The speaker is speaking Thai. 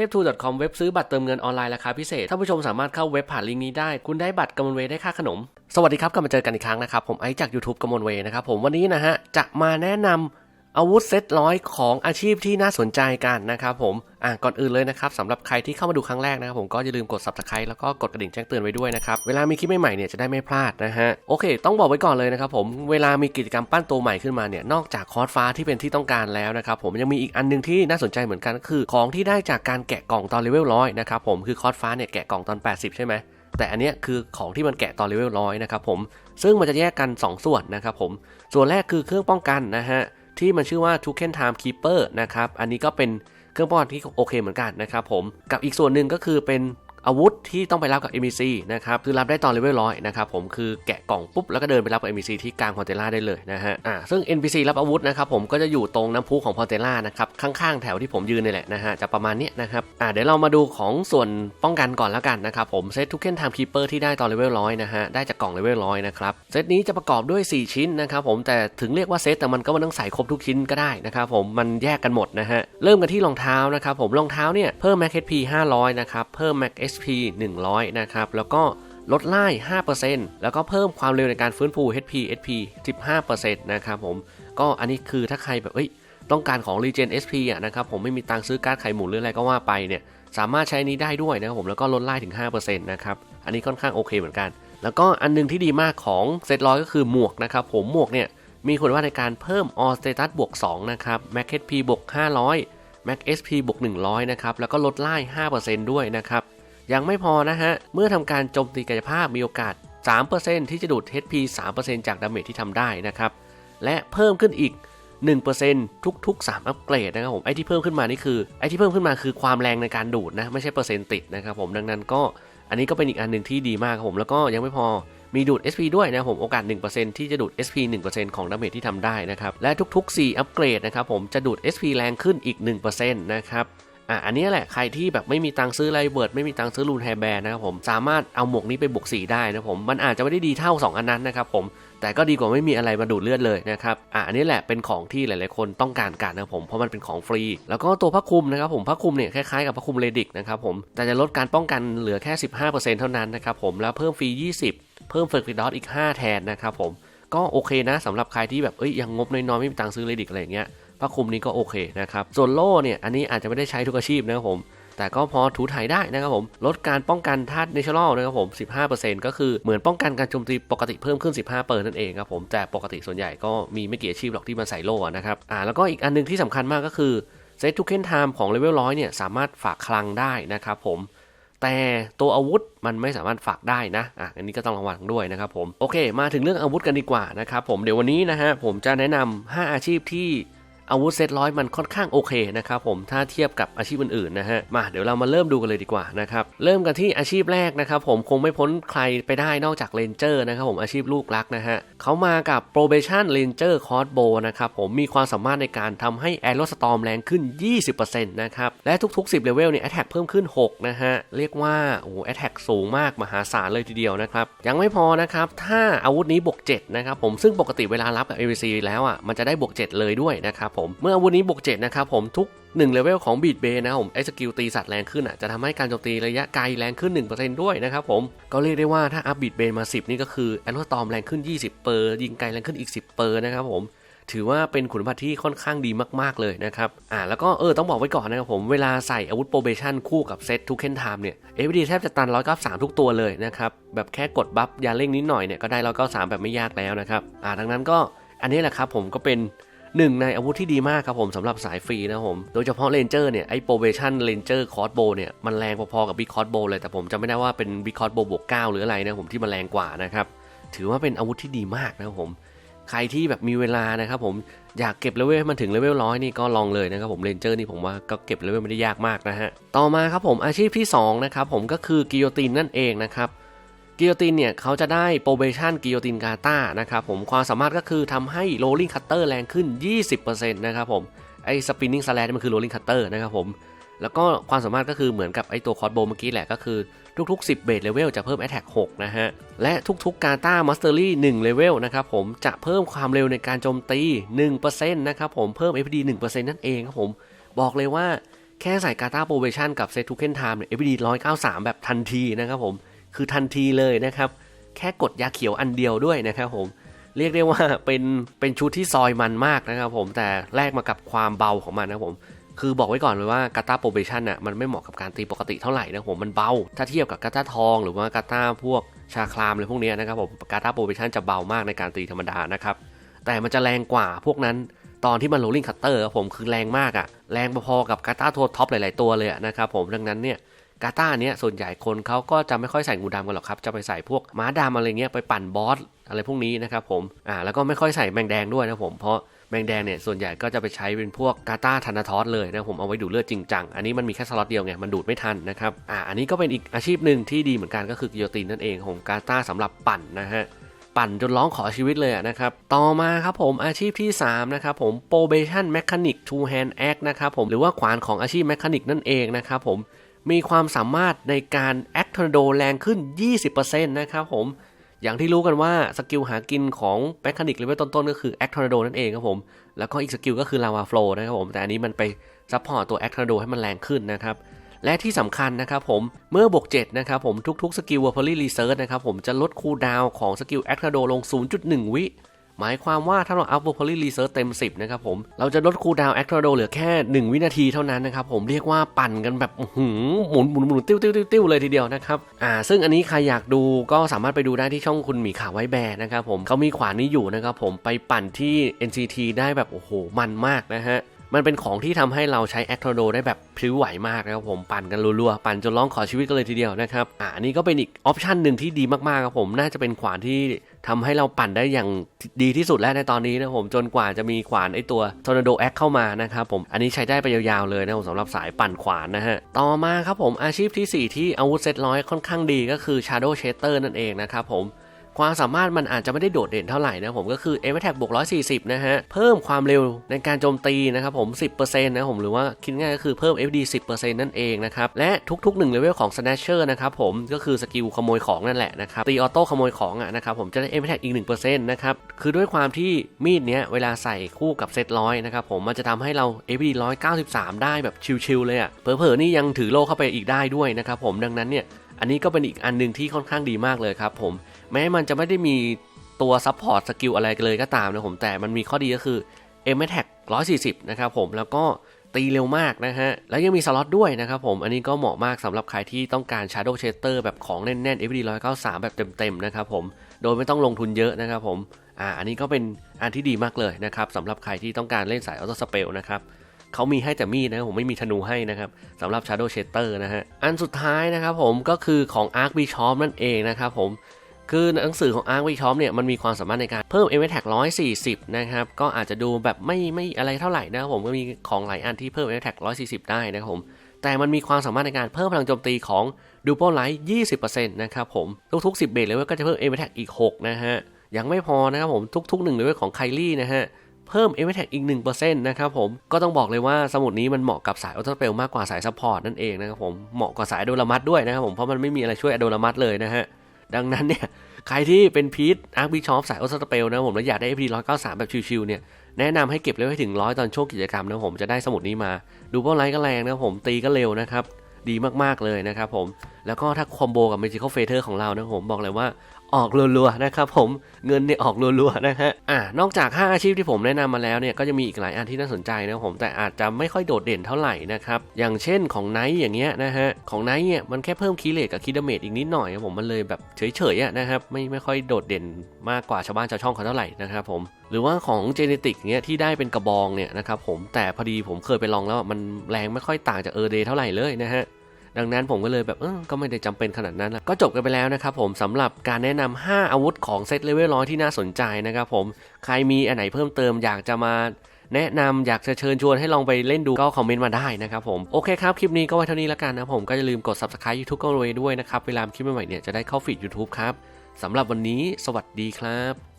ทปทู .com เว็บซื้อบัตรเติมเงินออนไลน์ราคาพิเศษท่านผู้ชมสามารถเข้าเว็บผ่านลิงก์นี้ได้ คุณได้บัตรกำมลเวย์ได้ค่าขนม สวัสดีครับกลับมาเจอกันอีกครั้งนะครับ ผมไอซ์จาก YouTube กำมลเวย์นะครับผมวันนี้นะฮะจะมาแนะนำ อาวุธเซตร้อยของอาชีพที่น่าสนใจกันนะครับผม อะก่อนอื่นเลยนะครับสำหรับใครที่เข้ามาดูครั้งแรกนะครับผมก็อย่าลืมกด subscribe แล้วก็กดกระดิ่งแจ้งเตือนไว้ด้วยนะครับ เวลามีคลิปใหม่ๆเนี่ยจะได้ไม่พลาดนะฮะ โอเค ต้องบอกไว้ก่อนเลยนะครับผม เวลามีกิจกรรมปั้นตัวใหม่ขึ้นมาเนี่ย นอกจากคอร์สฟ้าที่เป็นที่ต้องการแล้วนะครับผม ยังมีอีกอันหนึงที่น่าสนใจเหมือนกันก็คือ ของที่ได้จากการแกะกล่องตอนเลเวลร้อยนะครับผม คือคอร์สฟ้าเนี่ยแกะกล่องตอน 80 ใช่ไหมแต่อันเนี้ยคือของที่มันแกะตอนเลเวลร้อยนะครับผม ซึ่งมันจะแยกกัน 2 ส่วนนะครับผม ส่วนแรกคือเครื่องป้องกันนะฮะ ที่มันชื่อว่า Token Time Keeper นะครับ อันนี้ก็เป็นเครื่องป้องกันที่โอเคเหมือนกันนะครับผม กับอีกส่วนหนึ่งก็คือเป็น อาวุธที่ต้องไปรับกับ NPC นะครับคือรับได้ตอนเลเวลร้อยนะครับผมคือแกะกล่องปุ๊บแล้วก็เดินไปรับกับ NPC ที่กลางพอนเทล่าได้เลยนะฮะอ่าซึ่ง NPC รับอาวุธนะครับผมก็จะอยู่ตรงน้ำพุของพอนเทล่านะครับข้างๆแถวที่ผมยืนนี่แหละนะฮะจะประมาณนี้นะครับอ่าเดี๋ยวเรามาดูของส่วนป้องกันก่อนแล้วกันนะครับผมเซต Token Time Keeper ที่ได้ตอนเลเวลร้อยนะฮะได้จากกล่องเลเวลร้อยนะครับเซตนี้จะประกอบด้วย 4 ชิ้นนะครับผมแต่ถึงเรียกว่าเซตแต่มันก็ไมันต้องใส่ครบทุกชิ้นก็ได้นะครับผมมันแยกกันหมดนะฮะเริ่มกันที่รองเท้านะครับผมรองเท้าเนี่ยเพิ่ม Max HP 500นะครับเพิ่ม Max HP 100 นะครับ แล้วก็ลดไล่ 5%แล้วก็เพิ่มความเร็วในการฟื้นฟู HP HP 15%นะครับผม ก็อันนี้คือถ้าใครแบบเอ้ยต้องการของ Regen SP อะนะครับผมไม่มีตังค์ซื้อการ์ดไข่หมุนหรืออะไรก็ว่าไปเนี่ยสามารถใช้นี้ได้ด้วยนะครับผมแล้วก็ลดไล่ถึง 5%นะครับ อันนี้ค่อนข้างโอเคเหมือนกัน แล้วก็อันนึงที่ดีมากของเซตร้อยก็คือหมวกนะครับผมหมวกเนี่ยมีคุณว่าในการเพิ่ม All Status บวก2นะครับ Max HP บวก500 Max SP บวก100 นะครับ แล้วก็ลดไล่ 5%ด้วยนะครับ ยังไม่พอนะฮะ เมื่อทำการโจมตีกายภาพมีโอกาส 3%ที่จะดูด HP 3%จากดาเมจที่ทำได้นะครับ และเพิ่มขึ้นอีก 1%ทุกๆ 3 อัปเกรดนะครับผมไอที่เพิ่มขึ้นมานี่คือไอที่เพิ่มขึ้นมาคือความแรงในการดูดนะไม่ใช่เปอร์เซ็นต์ติดนะครับผมดังนั้นก็อันนี้ก็เป็นอีกอันหนึ่งที่ดีมากครับผมแล้วก็ยังไม่พอมีดูด SP ด้วยนะผมโอกาส 1%ที่จะดูด SP 1%ของดาเมจที่ทำได้นะครับ และทุกๆ 4 อัปเกรดนะครับผมจะดูด SP แรงขึ้นอีก 1%นะครับ อะอันนี้แหละใครที่แบบไม่มีตังค์ซื้อไลเบิร์ดไม่มีตังค์ซื้อรูนแฮร์แบร์นะครับผมสามารถเอาหมวกนี้ไปบวกสีได้นะผมมันอาจจะไม่ได้ดีเท่า 2 อันนั้นนะครับผมแต่ก็ดีกว่าไม่มีอะไรมาดูดเลือดเลยนะครับ อะอันนี้แหละเป็นของที่หลายๆคนต้องการกันนะผม เพราะมันเป็นของฟรี แล้วก็ตัวผ้าคลุมนะครับผมผ้าคลุมเนี่ยคล้ายๆกับผ้าคลุมเรดิกนะครับผม แต่จะลดการป้องกันเหลือแค่ 15%เท่านั้นนะครับผม แล้วเพิ่มฟรี 20 เพิ่มเฟอร์ฟิดอสอีก 5 แทนนะครับผม ก็โอเคนะสำหรับใครที่แบบเอ้ยยังงบน้อยๆไม่มีตังค์ซื้อเรดิกอะไรอย่างเงี้ย ผ้าคลุมนี้ก็โอเคนะครับ ส่วนโล่เนี่ยอันนี้อาจจะไม่ได้ใช้ทุกอาชีพนะครับผมแต่ก็พอถูถ่ายได้นะครับผมลดการป้องกันธาตุเนเชอรัลนะครับผม 15%ก็คือเหมือนป้องกันการโจมตีปกติเพิ่มขึ้น 15เปอร์นั่นเองครับผม แต่ปกติส่วนใหญ่ก็มีไม่กี่อาชีพหรอกที่มาใส่โล่นะครับอ่าแล้วก็อีกอันนึงที่สำคัญมากก็คือเซตทุกเคนไทม์ของเลเวลร้อยเนี่ยสามารถฝากคลังได้นะครับผมแต่ตัวอาวุธมันไม่สามารถฝากได้นะ อะ อันนี้ก็ต้องระวังด้วยนะครับผม โอเค มาถึงเรื่องอาวุธกันดีกว่านะครับผม เดี๋ยววันนี้นะฮะผมจะแนะนำ5อาชีพที่ อาวุธเซตร้อยมันค่อนข้างโอเคนะครับผมถ้าเทียบกับอาชีพอื่นๆนะฮะมาเดี๋ยวเรามาเริ่มดูกันเลยดีกว่านะครับเริ่มกันที่อาชีพแรกนะครับผมคงไม่พ้นใครไปได้นอกจากเลนเจอร์นะครับผมอาชีพลูกรักนะฮะเขามากับ probation ranger crossbow นะครับผมมีความสามารถในการทำให้ arrow storm แรงขึ้น 20%นะครับและทุกๆ 10เลเวลเนี่ย attack เพิ่มขึ้น 6 นะฮะ เรียกว่าโอ้ attack สูงมากมหาศาลเลยทีเดียวนะครับ ยังไม่พอนะครับ ถ้าอาวุธนี้บวก 7 นะครับผมซึ่งปกติเวลารับกับ AVC แล้วอะมันจะได้บวก 7 เลยด้วยนะครับผม เมื่ออาวุธนี้บวก7นะครับผมทุก1เลเวลของบีดเบนะผมไอ้สกิลตีสัตว์แรงขึ้นอะจะทำให้การโจมตีระยะไกลแรงขึ้น 1%ด้วยนะครับผมก็เรียกได้ว่าถ้าอัพบีดเบมา 10 นี่ก็คือแอนโรตอมแรงขึ้น 20 เปอร์ยิงไกลแรงขึ้นอีก 10 เปอร์นะครับผมถือว่าเป็นคุณภาพที่ค่อนข้างดีมาก ๆ เลยนะครับ อ่า แล้วก็เออต้องบอกไว้ก่อนนะครับผม เวลาใส่อาวุธโปรเบชั่นคู่กับเซตทุกเคนไทม์เนี่ยเอฟดีแทบจะตัน193ทุกตัวเลยนะครับ แบบแค่กดบัฟยาเร่งนิดหน่อยเนี่ยก็ได้193แบบไม่ยากแล้วนะครับ อ่าดังนั้นก็อันนี้แหละครับผมก็เป็น หนึ่งในอาวุธที่ดีมากครับผมสำหรับสายฟรีนะครับผม โดยเฉพาะเลนเจอร์เนี่ยไอ้โปรเบชั่นเลนเจอร์คอร์สโบเนี่ยมันแรงพอๆกับบิ๊กคอร์สโบเลยแต่ผมจะไม่ได้ว่าเป็นบิ๊กคอร์สโบบวก9หรืออะไรนะผมที่มันแรงกว่านะครับถือว่าเป็นอาวุธที่ดีมากนะครับผมใครที่แบบมีเวลานะครับผมอยากเก็บเลเวลให้มันถึงเลเวลร้อยนี่ก็ลองเลยนะครับผมเลนเจอร์นี่ผมว่าก็เก็บเลเวลไม่ได้ยากมากนะฮะต่อมาครับผมอาชีพที่2นะครับผมก็คือกิโยตินนั่นเองนะครับ กิโยตินเนี่ยเขาจะได้โปรเบชั่นกิโยตินกาตานะครับผมความสามารถก็คือทำให้โรลลิงคัตเตอร์แรงขึ้น 20%นะครับผมไอ้สปินนิ่งสแลมันคือโรลลิงคัตเตอร์นะครับผมแล้วก็ความสามารถก็คือเหมือนกับไอ้ตัวคอร์ดโบเมื่อกี้แหละก็คือทุก ๆ 10 เบสเลเวลจะเพิ่ม Attack 6นะฮะ และทุก ๆ กาตามาสเตอรี่1เลเวลนะครับผมจะเพิ่มความเร็วในการโจมตี 1%นะครับผมเพิ่ม FD 1%นั่นเองครับผม บอกเลยว่าแค่ใส่กาตาโปรเบชั่นกับเซตทูเคนไทม์เนี่ย FD 193 แบบทันทีนะครับผม คือทันทีเลยนะครับ แค่กดยาเขียวอันเดียวด้วยนะครับผมเรียกได้ว่าเป็นเป็นชุดที่ซอยมันมากนะครับผมแต่แลกมากับความเบาของมันนะครับผมคือบอกไว้ก่อนเลยว่ากาตาโปรเบชั่นน่ะมันไม่เหมาะกับการตีปกติเท่าไหร่นะผมมันเบา ถ้าเทียบกับกาตาทองหรือว่ากาตาพวกชาคลามอะไรพวกนี้นะครับผมกาตาโปรเบชั่นจะเบามากในการตีธรรมดานะครับแต่มันจะแรงกว่าพวกนั้นตอนที่มันโรลลิ่งคัตเตอร์ครับผมคือแรงมากอะแรงพอๆกับกาตาโทท็อปหลาย ๆ ตัวเลยนะครับผมดังนั้นเนี่ย กาตาเนี้ยส่วนใหญ่คนเขาก็จะไม่ค่อยใส่งูดำกันหรอกครับ จะไปใส่พวกม้าดำอะไรเงี้ยไปปั่นบอสอะไรพวกนี้นะครับผมอ่าแล้วก็ไม่ค่อยใส่แมงแดงด้วยนะผมเพราะแมงแดงเนี่ยส่วนใหญ่ก็จะไปใช้เป็นพวกกาตาธนาทอสเลยนะผมเอาไว้ดูดเลือดจริงจังอันนี้มันมีแค่สล็อตเดียวไงมันดูดไม่ทันนะครับอ่าอันนี้ก็เป็นอีกอาชีพหนึ่งที่ดีเหมือนกันก็คือกิโยตินนั่นเองของกาตาสำหรับปั่นนะฮะปั่นจนร้องขอชีวิตเลยนะครับต่อมาครับผมอาชีพที่ 3 นะครับผม probation mechanic two hand axe นะครับผมหรือว่าขวานของอาชีพ mechanic นั่นเองนะครับผม มีความสามารถในการ act tornado แรงขึ้น 20%นะครับผม อย่างที่รู้กันว่าสกิลหากินของ mechanic level ต้นๆก็คือ act tornado นั่นเองครับผม แล้วก็อีกสกิลก็คือ lava flow นะครับผม แต่อันนี้มันไปซัพพอร์ตตัว act tornado ให้มันแรงขึ้นนะครับ และที่สำคัญนะครับผม เมื่อบวก7นะครับผมทุกๆสกิล v a p o r y Research นะครับผมจะลดคูลดาวน์ของสกิล a c t a d o ลง 0.1 วิ หมายความว่าถ้าเราอัพ v a p o r y Research เต็ม 10 นะครับผม เราจะลดคูลดาวน์ a c t a d o เหลือแค่ 1 วินาทีเท่านั้นนะครับผมเรียกว่าปั่นกันแบบหือหมุนหมุนหมุนติ้วติ้วติ้วติ้วเลยทีเดียวนะครับอ่าซึ่งอันนี้ใครอยากดูก็สามารถไปดูได้ที่ช่องคุณหมีขาไว้แบร์นะครับผมเขามีขวานนี้อยู่นะครับผมไปปั่นที่ NCT ได้แบบโอ้โหมันมากนะฮะมันเป็นของที่ทำให้เราใช้แอคโทรโดได้แบบพลิ้วไหวมากนะครับผมปั่นกันรัวๆ ปั่นจนร้องขอชีวิตกันเลยทีเดียวนะครับอ่านนี้ก็เป็นอีกออปชันหนึ่งที่ดีมากๆครับผมน่าจะเป็นขวานที่ ทำให้เราปั่นได้อย่างดีที่สุดแล้วในตอนนี้นะผมจนกว่าจะมีขวานไอตัวทอร์นาโดแอคเข้ามานะครับผมอันนี้ใช้ได้ไปยาวๆเลยนะผมสำหรับสายปั่นขวานนะฮะต่อมาครับผมอาชีพที่ 4 ที่อาวุธเซตร้อยค่อนข้างดีก็คือ Shadow Shatter นั่นเองนะครับผม ความสามารถมันอาจจะไม่ได้โดดเด่นเท่าไหร่นะผมก็คือ a อ a t a c บวก140 นะฮะ เพิ่มความเร็วในการโจมตีนะครับผม 10%นะผมหรือว่าคิดง่ายก็คือเพิ่ม FD 10%นั่นเองนะครับ และทุกๆ1เลเวลของ Snatcher นะครับผมก็คือสกิลขโมยของนั่นแหละนะครับตีออโต้ขโมยของอะนะครับผมจะได้ a อ a t a c อีก 1%นะครับคือด้วยความที่มีดเนี้ยเวลาใส่คู่กับเซตร้อยนะครับผมมันจะทำให้เรา FD 193 ได้แบบชิลๆเลยอะเผลอๆนี่ยังถือโล่เข้าไปอีกได้ด้วยนะครับผมดังนั้นเนี่ยอันนี้ก็เป็นอีกอันหนึ่งที่ค่อนข้างดีมากเลยครับผม แม้มันจะไม่ได้มีตัวซัพพอร์ตสกิลอะไรเลยก็ตามนะผมแต่มันมีข้อดีก็คือ m a t a c 140 นะครับผมแล้วก็ตีเร็วมากนะฮะ แล้วยังมีสล็อตด้วยนะครับผม อันนี้ก็เหมาะมากสำหรับใครที่ต้องการ Shadow Shatter แบบของแน่นๆ FD 193 แบบเต็มๆนะครับผม โดยไม่ต้องลงทุนเยอะนะครับผม อ่า อันนี้ก็เป็นอันที่ดีมากเลยนะครับสำหรับใครที่ต้องการเล่นสายออโต้สเปลนะครับเขามีให้แต่มีดนะผมไม่มีธนูให้นะครับสำหรับ Shadow Shatter นะฮะ อันสุดท้ายนะครับผมก็คือของ Arc Bishop นั่นเองนะครับผม คือหนังสือของ Arc w e e k Shop เนี่ยมันมีความสามารถในการเพิ่ม m t a c 140นะครับ ก็อาจจะดูแบบไม่ไม่อะไรเท่าไหร่นะครับผมก็มีของหลายอันที่เพิ่ม m t a c 140ได้นะครับผมแต่มันมีความสามารถในการเพิ่มพลังโจมตีของ Double Light 20%นะครับผมทุกๆ10เบสเลเวลก็จะเพิ่ม m t a c อีก6นะฮะยังไม่พอนะครับผมทุกๆ1เลเวลของไคลี่นะฮะเพิ่ม m t a c อีก 1%นะครับผม ก็ต้องบอกเลยว่าสมุดนี้มันเหมาะกับสายออโต้เปลมากกว่าสายซัพพอร์ตนั่นเองนะครับผม เหมาะกว่าสายโดรามัดด้วยนะครับผม เพราะมันไม่มีอะไรช่วยโดรามัดเลยนะฮะ ดังนั้นเนี่ยใครที่เป็นพีทอาร์บิชอปสายโอสตเปลนะผมแล้วอยากได้ FP 193 แบบชิวๆเนี่ยแนะนำให้เก็บเลเวลให้ถึงร้อยตอนช่วงกิจกรรมนะผมจะได้สมุดนี้มา ดูเป้าไลท์ก็แรงนะผมตีก็เร็วนะครับดีมากๆเลยนะครับผมแล้วก็ถ้าคอมโบกับเมจิคอลเฟเธอร์ของเรานะผมบอกเลยว่า ออกรัวๆนะครับผมเงินเนี่ยออกรัวๆนะฮะอ่านอกจาก 5 อาชีพที่ผมแนะนำมาแล้วเนี่ยก็จะมีอีกหลายอันที่น่าสนใจนะผมแต่อาจจะไม่ค่อยโดดเด่นเท่าไหร่นะครับอย่างเช่นของไนท์อย่างเงี้ยนะฮะของไนท์เนี่ยมันแค่เพิ่มคีเลตกับคีดเมจอีกนิดหน่อยผมมันเลยแบบเฉยๆอะนะครับไม่ไม่ค่อยโดดเด่นมากกว่าชาวบ้านชาวช่องเขาเท่าไหร่นะครับผมหรือว่าของเจเนติกเนี้ยที่ได้เป็นกระบองเนี่ยนะครับผมแต่พอดีผมเคยไปลองแล้วมันแรงไม่ค่อยต่างจากเออเดย์เท่าไหร่เลยนะฮะ ดังนั้นผมก็เลยแบบเออก็ไม่ได้จำเป็นขนาดนั้นละก็จบกันไปแล้วนะครับผมสำหรับการแนะนำ5อาวุธของเซตเลเวลร้อยที่น่าสนใจนะครับผมใครมีอันไหนเพิ่มเติมอยากจะมาแนะนำอยากจะเชิญชวนให้ลองไปเล่นดูก็คอมเมนต์มาได้นะครับผม โอเคครับ คลิปนี้ก็ไว้เท่านี้แล้วกันนะผมก็อย่าลืมกด subscribe YouTube ก็เลยด้วยนะครับ เวลาคลิปใหม่ๆเนี่ยจะได้เข้าฟีด YouTube ครับสำหรับวันนี้ สวัสดีครับ